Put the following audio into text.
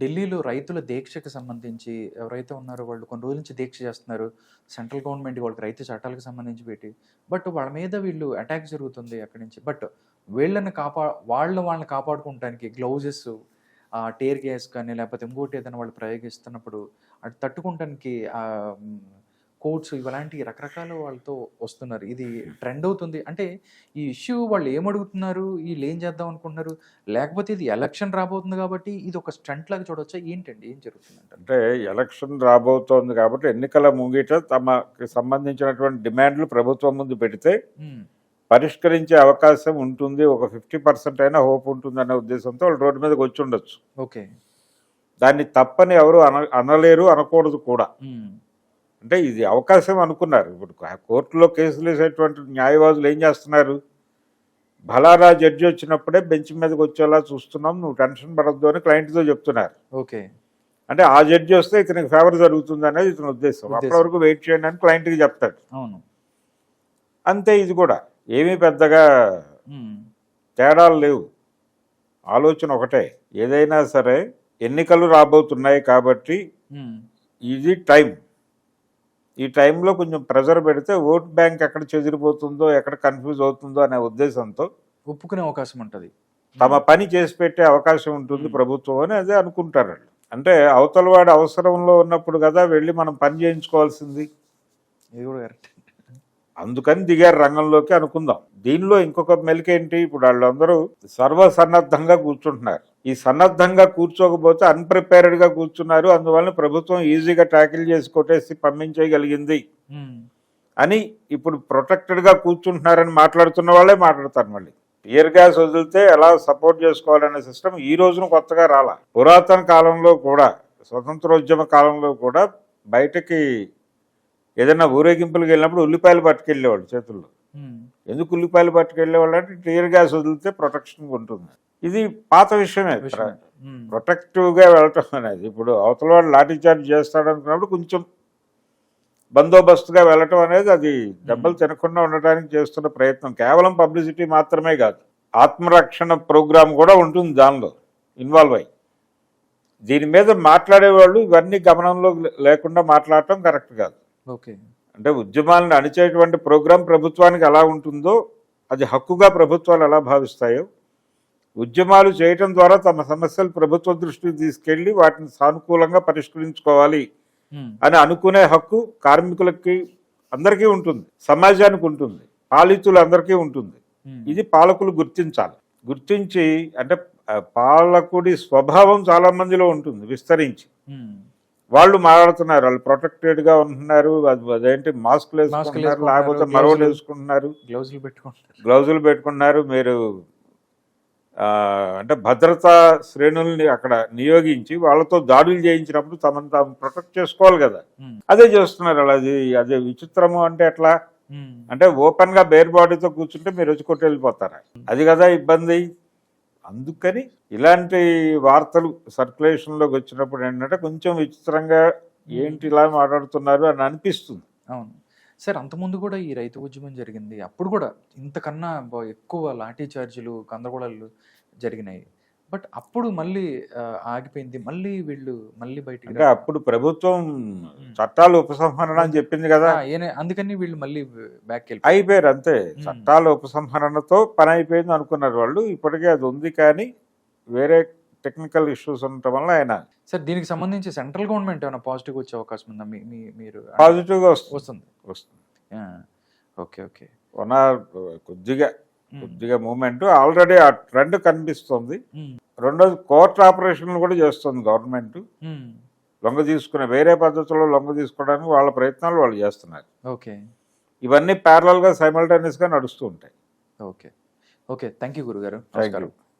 ఢిల్లీలో రైతుల దీక్షకు సంబంధించి ఎవరైతే ఉన్నారో వాళ్ళు కొన్ని రోజుల నుంచి దీక్ష చేస్తున్నారు. సెంట్రల్ గవర్నమెంట్ వాళ్ళకి రైతు చట్టాలకు సంబంధించి పెట్టి. బట్ వాళ్ళ మీద వీళ్ళు అటాక్ జరుగుతుంది అక్కడి నుంచి. బట్ వీళ్ళని కాపా వాళ్ళ వాళ్ళని కాపాడుకోవడానికి గ్లౌజెస్ టేర్ గ్యాస్ కానీ లేకపోతే ఇంకోటి ఏదైనా వాళ్ళు ప్రయోగిస్తున్నప్పుడు అటు తట్టుకోవటానికి కోట్స్ ఇలాంటి రకరకాల వాళ్ళతో వస్తున్నారు. ఇది ట్రెండ్ అవుతుంది. అంటే ఈ ఇష్యూ వాళ్ళు ఏమడుగుతున్నారు వీళ్ళు ఏం చేద్దాం అనుకుంటున్నారు? లేకపోతే ఇది ఎలక్షన్ రాబోతుంది కాబట్టి ఇది ఒక స్టంట్ లాగా చూడవచ్చా ఏంటండి? ఏం జరుగుతుంది అంటే అంటే ఎలక్షన్ రాబోతోంది కాబట్టి ఎన్నికల ముంగిట తమకి సంబంధించినటువంటి డిమాండ్లు ప్రభుత్వం ముందు పెడితే పరిష్కరించే అవకాశం ఉంటుంది. ఒక ఫిఫ్టీ పర్సెంట్ అయినా హోప్ ఉంటుంది అనే ఉద్దేశంతో వాళ్ళు రోడ్డు మీదకి వచ్చి ఉండొచ్చు. ఓకే. దాన్ని తప్పని ఎవరు అన అనలేరు అనకూడదు కూడా. అంటే ఇది అవకాశం అనుకున్నారు. ఇప్పుడు కోర్టులో కేసులు వేసేటువంటి న్యాయవాదులు ఏం చేస్తున్నారు? బలారా జడ్జి వచ్చినప్పుడే బెంచ్ మీదకి వచ్చేలా చూస్తున్నాం. నువ్వు టెన్షన్ పడద్దు అని క్లయింట్తో చెప్తున్నారు. ఓకే. అంటే ఆ జడ్జి వస్తే ఇతనికి ఫేవర్ జరుగుతుంది అనేది ఇతని ఉద్దేశం. ఉద్దేశం. అప్పటి వరకు వెయిట్ చేయండి అని క్లయింట్కి చెప్తాడు. అవును. అంతే ఇది కూడా. ఏమీ పెద్దగా. తేడాలు లేవు. ఆలోచన ఒకటే. ఏదైనా సరే ఎన్నికలు రాబోతున్నాయి కాబట్టి. ఇది టైం. ఈ టైంలో కొంచెం ప్రెజర్ పెడితే ఓట్ బ్యాంక్ ఎక్కడ చెదిరిపోతుందో ఎక్కడ కన్ఫ్యూజ్ అవుతుందో అనే ఉద్దేశంతో ఒప్పుకునే అవకాశం ఉంటుంది. తమ పని చేసి పెట్టే అవకాశం ఉంటుంది ప్రభుత్వం అని అదే అనుకుంటారు. అంటే అవతల వాడు అవసరంలో ఉన్నప్పుడు కదా వెళ్ళి మనం పని చేయించుకోవాల్సింది. ఇది కూడా కరెక్ట్. అందుకని దిగారు రంగంలోకి అనుకుందాం. దీనిలో ఇంకొక మెలికేంటి ఇప్పుడు వాళ్ళందరూ సర్వసన్నద్ధంగా కూర్చుంటున్నారు. ఈ సన్నద్ధంగా కూర్చోకపోతే అన్ప్రిపేర్డ్గా కూర్చున్నారు. అందువలన ప్రభుత్వం ఈజీగా ట్యాకిల్ చేసి కొట్టేసి పంపించేయగలిగింది. అని ఇప్పుడు ప్రొటెక్టెడ్గా కూర్చుంటున్నారని మాట్లాడుతున్న వాళ్ళే మాట్లాడతారు మళ్ళీ. టియర్ గ్యాస్ వదిలితే ఎలా సపోర్ట్ చేసుకోవాలనే సిస్టమ్ ఈ రోజున కొత్తగా రాలా. పురాతన కాలంలో కూడా స్వతంత్రోద్యమ కాలంలో కూడా బయటకి ఏదైనా ఊరేగింపులకు వెళ్ళినప్పుడు ఉల్లిపాయలు పట్టుకెళ్ళేవాడు చేతుల్లో. ఎందుకు ఉల్లిపాయలు పట్టుకెళ్ళేవాళ్ళు అంటే టియర్ గ్యాస్ వదిలితే ప్రొటెక్షన్ ఉంటుంది. ఇది పాత విషయమే. ప్రొటెక్టివ్గా వెళ్ళటం అనేది. ఇప్పుడు అవతల వాడు లాఠీ చార్జ్ చేస్తాడు అనుకున్నప్పుడు కొంచెం బందోబస్తుగా వెళ్ళటం అనేది అది దెబ్బలు తినకుండా ఉండటానికి చేస్తున్న ప్రయత్నం. కేవలం పబ్లిసిటీ మాత్రమే కాదు ఆత్మరక్షణ ప్రోగ్రామ్ కూడా ఉంటుంది దానిలో ఇన్వాల్వ్ అయ్యి. దీని మీద మాట్లాడేవాళ్ళు ఇవన్నీ గమనంలో లేకుండా మాట్లాడటం కరెక్ట్ కాదు. ఓకే. అంటే ఉద్యమాలను అణిచేటువంటి ప్రోగ్రాం ప్రభుత్వానికి ఎలా ఉంటుందో అది హక్కుగా ప్రభుత్వాలు ఎలా భావిస్తాయో ఉద్యమాలు చేయటం ద్వారా తమ సమస్యలు ప్రభుత్వ దృష్టికి తీసుకెళ్ళి వాటిని సానుకూలంగా పరిష్కరించుకోవాలి అని అనుకునే హక్కు కార్మికులకి అందరికీ ఉంటుంది సమాజానికి ఉంటుంది పాలితులందరికీ ఉంటుంది. ఇది పాలకులు గుర్తించాలి. గుర్తించి అంటే పాలకుడి స్వభావం చాలా మందిలో ఉంటుంది విస్తరించి. వాళ్ళు మాట్లాడుతున్నారు వాళ్ళు ప్రొటెక్టెడ్గా ఉంటున్నారు అది- అదేంటి మాస్కులు వేసుకుంటున్నారు లేకపోతే గ్లౌజులు. వేసుకుంటున్నారు. గ్లౌజులు పెట్టుకుంటారు గ్లౌజులు పెట్టుకున్నారు మీరు అంటే భద్రతా శ్రేణుల్ని అక్కడ నియోగించి వాళ్ళతో దాడులు చేయించినప్పుడు తమను తాము ప్రొటెక్ట్ చేసుకోవాలి కదా. అదే చేస్తున్నారు వాళ్ళు. అది అదే విచిత్రము అంటే ఎట్లా. అంటే ఓపెన్గా బేర్ బాడీతో కూర్చుంటే మీరు వచ్చి కొట్టి వెళ్ళిపోతారా అది కదా ఇబ్బంది. అందుకని ఇలాంటి వార్తలు సర్క్యులేషన్లోకి వచ్చినప్పుడు ఏంటంటే కొంచెం విచిత్రంగా ఏంటి ఇలా మాట్లాడుతున్నారు అని అనిపిస్తుంది. అవును. సార్ అంతకుముందు కూడా ఈ రైతు ఉద్యమం జరిగింది. అప్పుడు కూడా ఇంతకన్నా ఎక్కువ లాఠీ చార్జీలు గందరగోళాలు జరిగినాయి. బట్ అప్పుడు మళ్ళీ ఆగిపోయింది. మళ్ళీ వీళ్ళు మళ్ళీ బయటికి అంటే అప్పుడు ప్రభుత్వం చట్టాలు ఉపసంహరణ అని చెప్పింది కదా. అందుకని వీళ్ళు మళ్ళీ బ్యాక్ అయిపోయారు అంతే. చట్టాల ఉపసంహరణతో పని అయిపోయింది అనుకున్నారు వాళ్ళు. ఇప్పటికే అది ఉంది కానీ వేరే టెక్నికల్ ఇష్యూస్ ఉండటం వల్ల ఆయన సార్ దీనికి సంబంధించి సెంట్రల్ గవర్నమెంట్ ఏమైనా పాజిటివ్ వచ్చే అవకాశం ఉందా? మీ మీరు పాజిటివ్గా వస్తుంది. వస్తుంది. Okay okay. వన్ ఆర్ కొద్దిగా కొద్దిగా మూమెంట్. ఆల్రెడీ ఆ ట్రెండ్ కనిపిస్తుంది. రెండోది కోర్ట్ ఆపరేషన్లు కూడా చేస్తుంది గవర్నమెంట్. లొంగ తీసుకునే వేరే పద్ధతిలో లొంగ తీసుకోవడానికి వాళ్ళ ప్రయత్నాలు వాళ్ళు చేస్తున్నారు. ఓకే. ఇవన్నీ ప్యారలల్గా సైమల్టేనియస్గా నడుస్తూ ఉంటాయి. ఓకే. ఓకే. థ్యాంక్ యూ గురుగారు. Thank you